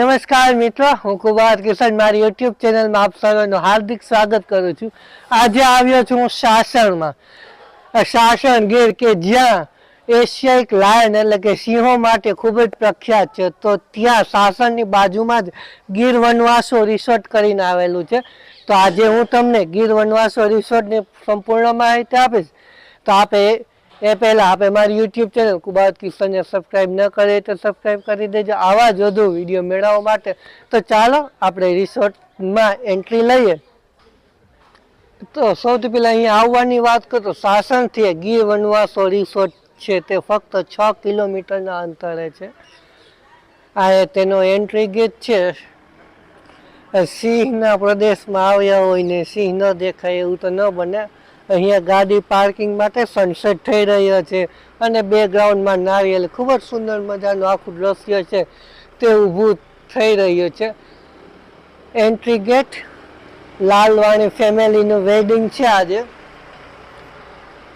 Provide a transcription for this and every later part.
નમસ્કાર મિત્રો, હું કુમાર કિશન, મારી યુટ્યુબ ચેનલમાં આપ સર્વેનું હાર્દિક સ્વાગત કરું છું. આજે આવ્યો છું હું સાસણમાં સાસણ ગીર કે જ્યાં એશિયાઇક લાયન એટલે કે સિંહો માટે ખૂબ જ પ્રખ્યાત છે, તો ત્યાં સાસણની બાજુમાં જ ગીર વનવાસો રિસોર્ટ કરીને આવેલું છે. તો આજે હું તમને ગીર વનવાસો રિસોર્ટની સંપૂર્ણ માહિતી આપીશ. તો આપે એ પહેલાં આપણે મારી યુટ્યુબ ચેનલ કુબાત કિશનને સબસ્ક્રાઈબ ન કરે તો સબસ્ક્રાઈબ કરી દેજો. આવા જ વધુ વીડિયો મેળવવા માટે. તો ચાલો આપણે રિસોર્ટમાં એન્ટ્રી લઈએ. તો સૌથી પહેલાં અહીંયા આવવાની વાત કરું તો સાસણથી ગીર વનવાસો રિસોર્ટ છે. તે ફક્ત છ કિલોમીટરના અંતરે છે. આ તેનો એન્ટ્રી ગેટ છે. સિંહના પ્રદેશમાં આવ્યા હોય ને સિંહ ન દેખાય એવું તો ન બને. અહીંયા ગાડી પાર્કિંગ માટે સનસેટ થઈ રહ્યો છે અને બેકગ્રાઉન્ડમાં નારિયેલ ખૂબ જ સુંદર મજાનું આખું દ્રશ્ય છે તે ઊભું થઈ રહ્યું છે. એન્ટ્રી ગેટ લાલવાણી ફેમિલીનું વેડિંગ છે આજે.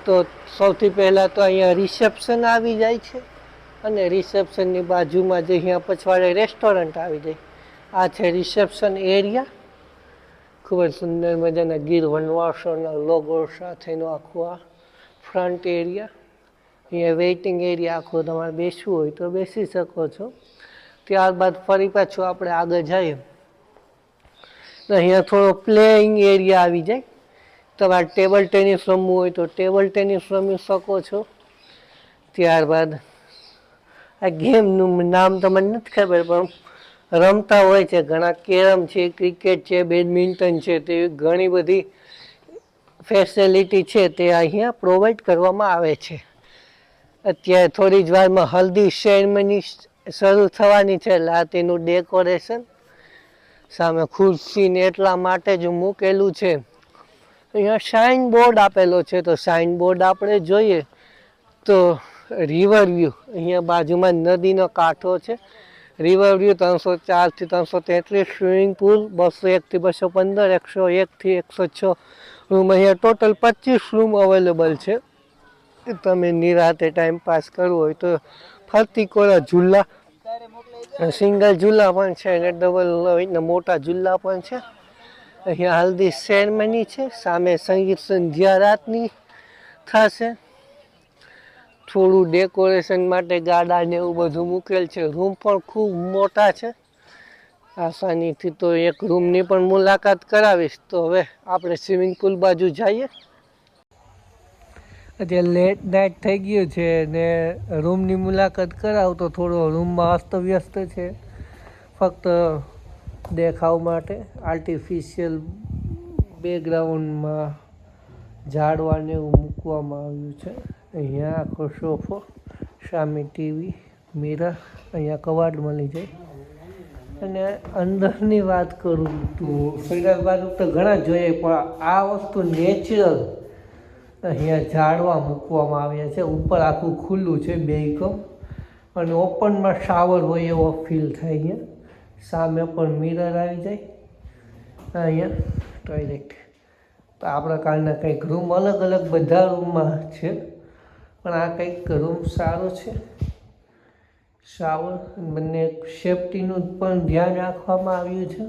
તો સૌથી પહેલાં તો અહીંયા રિસેપ્શન આવી જાય છે અને રિસેપ્શનની બાજુમાં જે અહીંયા પછવાડે રેસ્ટોરન્ટ આવી જાય. આ છે રિસેપ્શન એરિયા ખૂબ જ સુંદર મજાના ગીર વનવાસોના લોગો સાથેનો આખો આ ફ્રન્ટ એરિયા અહીંયા વેઇટિંગ એરિયા આખો તમારે બેસવું હોય તો બેસી શકો છો. ત્યારબાદ ફરી પાછું આપણે આગળ જઈએ. તો અહીંયા થોડો પ્લેઇંગ એરિયા આવી જાય. તમારે ટેબલ ટેનિસ રમવું હોય તો ટેબલ ટેનિસ રમી શકો છો. ત્યારબાદ આ ગેમનું નામ તમને નથી ખબર પણ રમતા હોય છે, ઘણા કેરમ છે, ક્રિકેટ છે, બેડમિન્ટન છે, તેવી ઘણી બધી ફેસિલિટી છે તે અહીંયા પ્રોવાઈડ કરવામાં આવે છે. અત્યારે થોડી જ વારમાં હલ્દી સેરેમની શરૂ થવાની છે, એટલે આ તેનું ડેકોરેશન સામે ખુરશીને એટલા માટે જ મૂકેલું છે. અહીંયા સાઇન બોર્ડ આપેલો છે, તો સાઇન બોર્ડ આપણે જોઈએ તો રિવર વ્યૂ અહીંયા બાજુમાં નદીનો કાંઠો છે. રિવર વ્યૂ ત્રણસો ચારથી ત્રણસો તેત્રીસ સ્વિમિંગ પુલ બસો એકથી બસો પંદર, એકસો એકથી એકસો છ રૂમ અહીંયા ટોટલ પચીસ રૂમ અવેલેબલ છે. તમે નિરાતે ટાઈમ પાસ કરવો હોય તો ફરતી કોરા ઝૂલા સિંગલ ઝૂલા પણ છે અને ડબલ હોય મોટા ઝૂલા પણ છે. અહીંયા હલ્દી સેરેમની છે, સામે સંગીત સંધ્યા રાતની થશે. થોડું ડેકોરેશન માટે ગાડા ને એવું બધું મૂકેલ છે. રૂમ પણ ખૂબ મોટા છે. આસાનીથી તો એક રૂમની પણ મુલાકાત કરાવીશ. તો હવે આપણે સ્વિમિંગ પુલ બાજુ જઈએ. અત્યારે લેટ નાઇટ થઈ ગયું છે ને રૂમની મુલાકાત કરાવ તો થોડો રૂમમાં અસ્તવ્યસ્ત છે. ફક્ત દેખાવ માટે આર્ટિફિશિયલ બેકગ્રાઉન્ડમાં ઝાડવાને એવું મૂકવામાં આવ્યું છે. અહીંયા આખો સોફો સામે ટીવી મિરર અહીંયા કવાડ મળી જાય. અને અંદરની વાત કરું તો ફિલ્ટર તો ઘણા જોઈએ, પણ આ વસ્તુ નેચરલ અહીંયા ઝાડવા મૂકવામાં આવ્યા છે. ઉપર આખું ખુલ્લું છે બે કમ અને ઓપનમાં શાવર હોય એવો ફીલ થાય અહીંયા. સામે પણ મિરર આવી જાય. અહીંયા ટોયલેટ તો આ પ્રકારના કંઈક રૂમ અલગ અલગ બધા રૂમમાં છે. પણ આ કંઈક રૂમ સારો છે. શાવર બંને સેફટીનું પણ ધ્યાન રાખવામાં આવ્યું છે.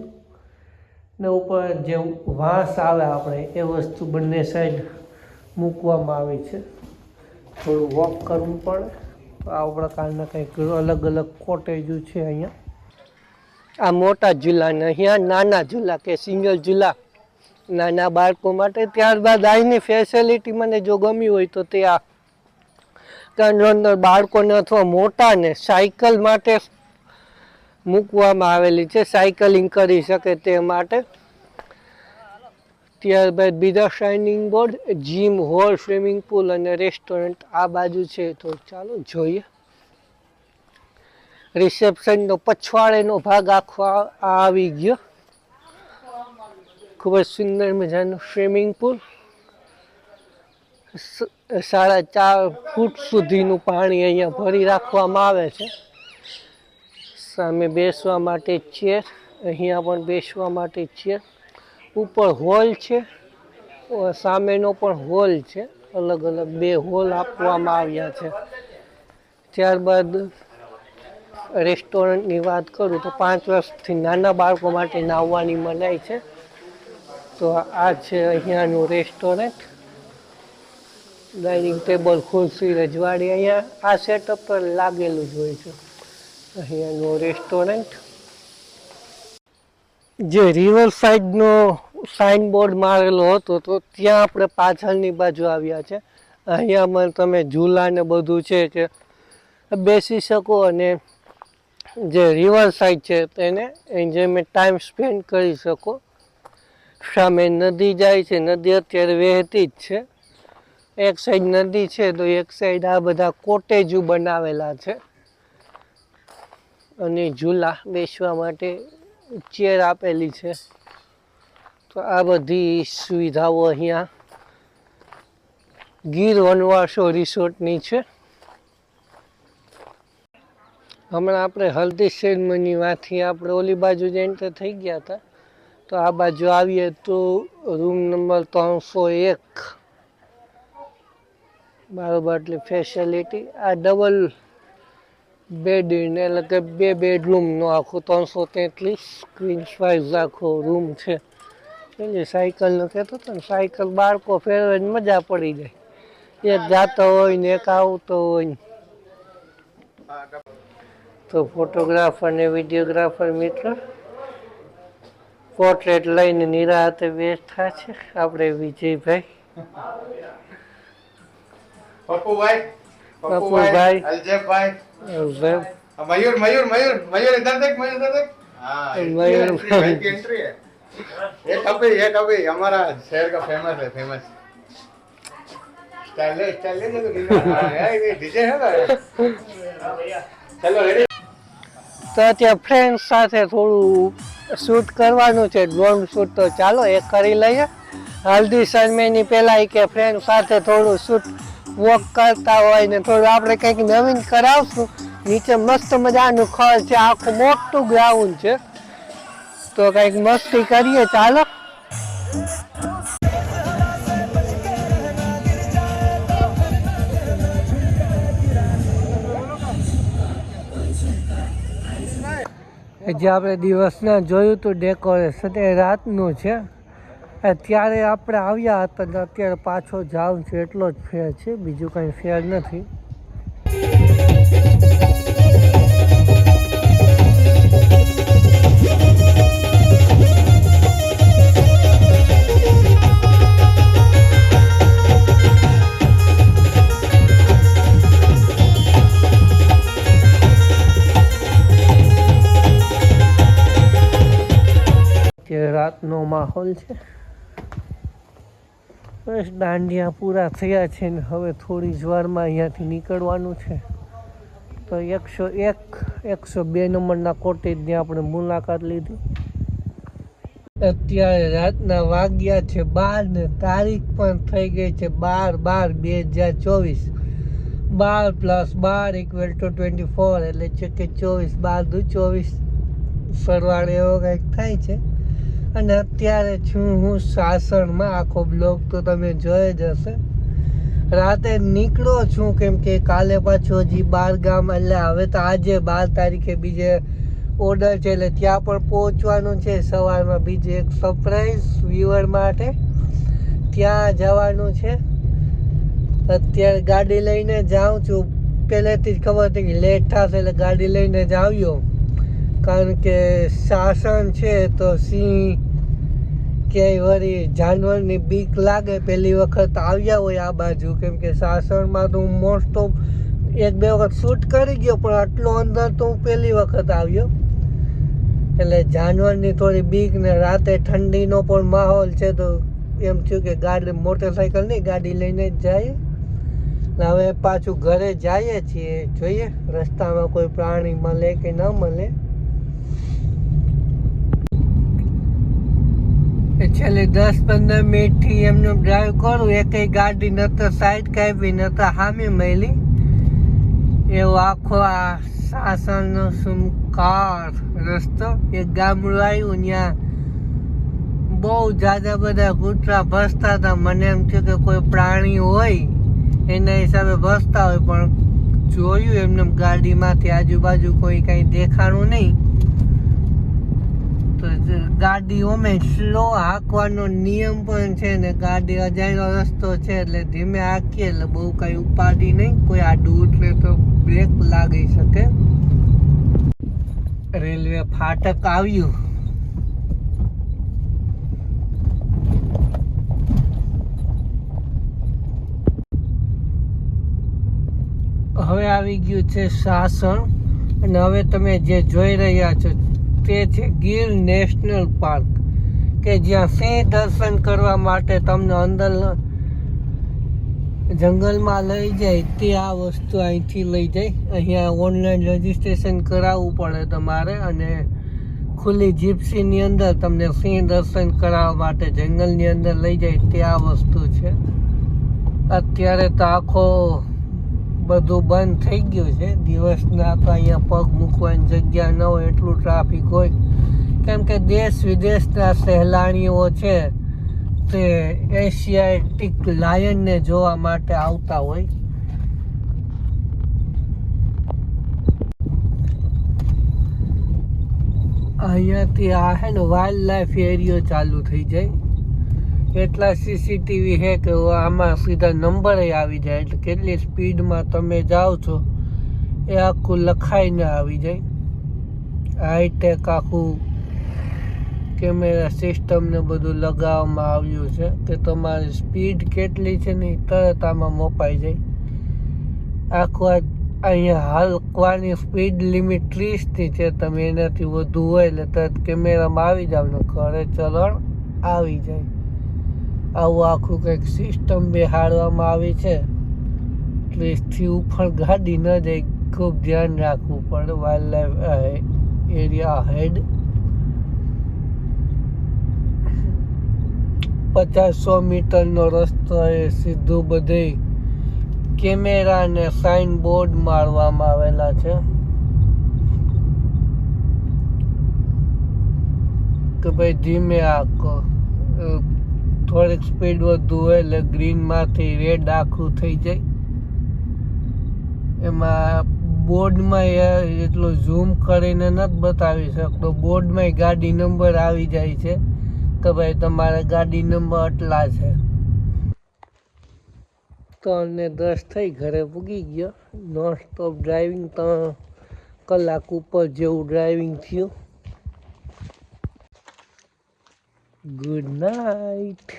ને ઉપર જે વાંસ આવે આપણે, એ વસ્તુ બંને સાઈડ મૂકવામાં આવી છે. થોડું વોક કરવું પડે. તો આ પ્રકારના કંઈક અલગ અલગ કોટેજો છે અહીંયા. આ મોટા ઝૂલા ને અહીંયા નાના ઝૂલા કે સિંગલ ઝૂલા નાના બાળકો માટે ત્યારબાદ અહીંની ફેસિલિટી મને જો ગમી હોય તો તે આ અંદર બાળકોને અથવા મોટાને સાયકલ માટે મૂકવામાં આવેલી છે. સાયકલિંગ કરી શકે તે માટે. ત્યારબાદ બીજા shining board gym hall swimming pool અને રેસ્ટોરન્ટ આ બાજુ છે. તો ચાલો જોઈએ. રિસેપ્શનનો પછવાડેનો ભાગ આખો આવી ગયો. ખૂબ જ સુંદર મજાનું સ્વિમિંગ પુલ. સાડા ચાર ફૂટ સુધીનું પાણી અહીંયા ભરી રાખવામાં આવે છે. સામે બેસવા માટે ચેર, અહીંયા પણ બેસવા માટે ચેર. ઉપર હોલ છે. સામેનો પણ હોલ છે. અલગ અલગ બે હોલ આપવામાં આવ્યા છે. ત્યારબાદ રેસ્ટોરન્ટની વાત કરું તો પાંચ વર્ષથી નાના બાળકો માટે નાહવાની મનાઈ છે. તો આ છે અહીંયાનું રેસ્ટોરન્ટ ડાઇનિંગ ટેબલ ખુરશી, રજવાડી, અહીંયા આ સેટઅપ પર લાગેલું જ હોય છે. અહીંયાનું રેસ્ટોરન્ટ જે રિવર સાઈડનો સાઇનબોર્ડ મારેલો હતો, તો ત્યાં આપણે પાછળની બાજુ આવ્યા છે. અહીંયામાં તમે ઝૂલા ને બધું છે કે બેસી શકો અને જે રિવર સાઈડ છે તેને એન્જોયમેન્ટ ટાઈમ સ્પેન્ડ કરી શકો. સામે નદી જાય છે. નદી અત્યારે વહેતી જ છે. એક સાઈડ નદી છે તો એક સાઈડ આ બધા કોટેજો બનાવેલા છે. અને ઝૂલા બેસવા માટે ચેર આપેલી છે. તો આ બધી સુવિધાઓ અહીંયા ગીર વનવાસો રિસોર્ટની છે. હમણાં આપણે હલ્દી સેરેમની વાંથી આપણે ઓલી બાજુ જ એન્ટર થઈ ગયા હતા. તો આ બાજુ આવીએ તો રૂમ નંબર ત્રણસો એક. બરાબર, એટલી ફેસિલિટી આ ડબલ બેડ એટલે કે બે બેડરૂમનો આખો ત્રણસો તેત્રીસ સ્ક્રીન સાઇઝ આખો રૂમ છે. એટલે સાયકલનો કહેતો હતો ને સાયકલ બાળકો ફેરવે મજા પડી જાય. એક જાતો હોય ને એક આવતો હોય ને. તો ફોટોગ્રાફર ને વિડીયોગ્રાફર મિત્ર પોર્ટ્રેટ લઈને નિરાતે બેઠા છે આપણે વિજયભાઈ પપ્પુભાઈ પપ્પુભાઈ. અલજેબભાઈ અવઝેબ. આ મયુર મયુર મયુર મયુર ઇધર દેખ મયુર ઇધર દેખ हाँ मयूर entry है, भाई की एंट्री है ये कभी ये कभी हमारा शहर का फेमस है फेमस स्टाइल है स्टाइल है देखो हाँ, यार ये डीजे है ना चलो रेडी તો અત્યારે ફ્રેન્ડ સાથે થોડું શૂટ કરવાનું છે ડ્રોન શૂટ તો ચાલો એ કરી લઈએ. હલ્દી સરમેની પહેલાં કે ફ્રેન્ડ સાથે થોડું શૂટ વોક કરતા હોય ને થોડું આપણે કંઈક નવીન કરાવશું. નીચે મસ્ત મજાનું ખર છે, આખું મોટું ગ્રાઉન્ડ છે. તો કંઈક મસ્તી કરીએ, ચાલો. જે આપણે દિવસના જોયું હતું ડેકોરેશન એ રાતનું છે. અત્યારે આપણે આવ્યા હતા ને અત્યારે પાછો જાઉં છે, એટલો જ ફેર છે, બીજું કંઈ ફેર નથી. કે રાતનો માહોલ છે. બસ દાંડિયા પૂરા થયા છે ને હવે થોડી જ વારમાં અહીંયાથી નીકળવાનું છે. તો એકસો એક, એકસો બે નંબરના કોટેજની આપણે મુલાકાત લીધી. અત્યારે રાતના વાગ્યા છે બાર ને તારીખ પણ થઈ ગઈ છે બાર બાર બે હજાર ચોવીસ. બાર પ્લસ બાર ઇક્વલ ટુ ટ્વેન્ટી ફોર એટલે છે કે ચોવીસ, બાર દુ ચોવીસ. સરવાળે એવો કંઈક થાય છે. અને અત્યારે છું હું સાસણમાં, આખો બ્લોગ તો તમે જોઈ જ હશે. રાતે નીકળો છું કેમ કે કાલે પાછો હજી બાર ગામ, એટલે હવે તો આજે બાર તારીખે બીજે ઓર્ડર છે, એટલે ત્યાં પણ પહોંચવાનું છે. સવારમાં બીજે એક સરપ્રાઈઝ વ્યુઅર માટે ત્યાં જવાનું છે. અત્યારે ગાડી લઈને જાઉં છું. પહેલેથી જ ખબર હતી કે લેટ થશે, એટલે ગાડી લઈને જ આવ્યો. કારણ કે શાસન છે તો સિંહ ક્યાંય વળી જાનવરની બીક લાગે પહેલી વખત આવ્યા હોય આ બાજુ. કેમ કે સાસણમાં તો હું મોસ્ટ ઓફ એક બે વખત શૂટ કરી ગયો, પણ આટલો અંદર તો હું પહેલી વખત આવ્યો. એટલે જાનવરની થોડી બીક ને રાતે ઠંડીનો પણ માહોલ છે તો એમ થયું કે ગાડી મોટરસાઇકલ નહીં ગાડી લઈને જ જાય ને હવે પાછું ઘરે જઈએ છીએ, જોઈએ રસ્તામાં કોઈ પ્રાણી મળે કે ન મળે. છેલ્લે દસ પંદર મિનિટથી એમનો ડ્રાઈવ કરું, એકેય ગાડી ન તો સાઈડ કાપી, ન તો હામી મળી એવો આખો આ સાસણનો સુમકાર રસ્તો. એક ગામડું આવ્યું, ત્યાં બહુ જાદા બધા કૂતરા ભસતા હતા. મને એમ થયું કે કોઈ પ્રાણી હોય, એના હિસાબે ભસતા હોય, પણ જોયું એમને ગાડીમાંથી આજુબાજુ કોઈ કાંઈ દેખાણું નહીં. તો જ ગાડી ઓમે સ્લો હાંકવાનો નિયમ પણ છે ને ગાડી અજાણ્યો રસ્તો છે એટલે ધીમે હાંકીએ એટલે બહુ કઈ ઉપાડી નહીં. કોઈ આડું ઉતરે તો બ્રેક લાગી શકે. રેલવે ફાટક આવ્યું. હવે આવી ગયું છે સાસણ અને હવે તમે જે જોઈ રહ્યા છો તે છે ગીર નેશનલ પાર્ક, કે જ્યાં સિંહ દર્શન કરવા માટે તમને અંદર જંગલમાં લઈ જાય તે આ વસ્તુ અહીંથી લઈ જાય. અહીંયા ઓનલાઈન રજીસ્ટ્રેશન કરાવવું પડે તમારે અને ખુલ્લી જીપ્સીની અંદર તમને સિંહ દર્શન કરાવવા માટે જંગલની અંદર લઈ જાય તે આ વસ્તુ છે. અત્યારે તો આખો બધું બંધ થઈ ગયું છે. દિવસના તો અહીંયા પગ મૂકવાની જગ્યા ન હોય, એટલું ટ્રાફિક હોય. કેમ કે દેશ વિદેશના સહેલાણીઓ છે તે એશિયાટિક લાયનને જોવા માટે આવતા હોય. અહીંયાથી આ હે ને વાઇલ્ડ લાઈફ એરિયો ચાલુ થઈ જાય. એટલા સીસીટીવી છે કે આમાં સીધા નંબર આવી જાય એટલે કેટલી સ્પીડમાં તમે જાઓ છો એ આખું લખાઈને આવી જાય. હાઈટેક આખું કેમેરા સિસ્ટમને બધું લગાવવામાં આવ્યું છે કે તમારી સ્પીડ કેટલી છે ને તરત આમાં મપાઈ જાય. આખું અહીંયા હાલવાની સ્પીડ લિમિટ ત્રીસની છે, તમે એનાથી વધુ હોય એટલે તરત કેમેરામાં આવી જાવ ને ઘરે ચલણ આવી જાય. આવું આખું કંઈક સિસ્ટમ બેહાડવામાં આવી છે. ત્રીસથી ઉપર ગાડી ન જાય, ખૂબ ધ્યાન રાખવું પડે. વાઇલ્ડ લાઈફ એરિયા હેડ પચાસસો મીટરનો રસ્તો એ સીધું બધે કેમેરા અને સાઇન બોર્ડ મારવામાં આવેલા છે. કે ભાઈ ધીમે આખો થોડીક સ્પીડ વધુ હોય એટલે ગ્રીનમાંથી રેડ આખું થઈ જાય. એમાં બોર્ડમાં એટલું ઝૂમ કરીને નથી બતાવી શકતો. બોર્ડમાં ગાડી નંબર આવી જાય છે કે ભાઈ તમારે ગાડી નંબર આટલા છે. ત્રણ ને દસ થઈ ઘરે પૂગી ગયો. નોન સ્ટોપ ડ્રાઇવિંગ ત્રણ કલાક ઉપર જેવું ડ્રાઇવિંગ થયું. Good night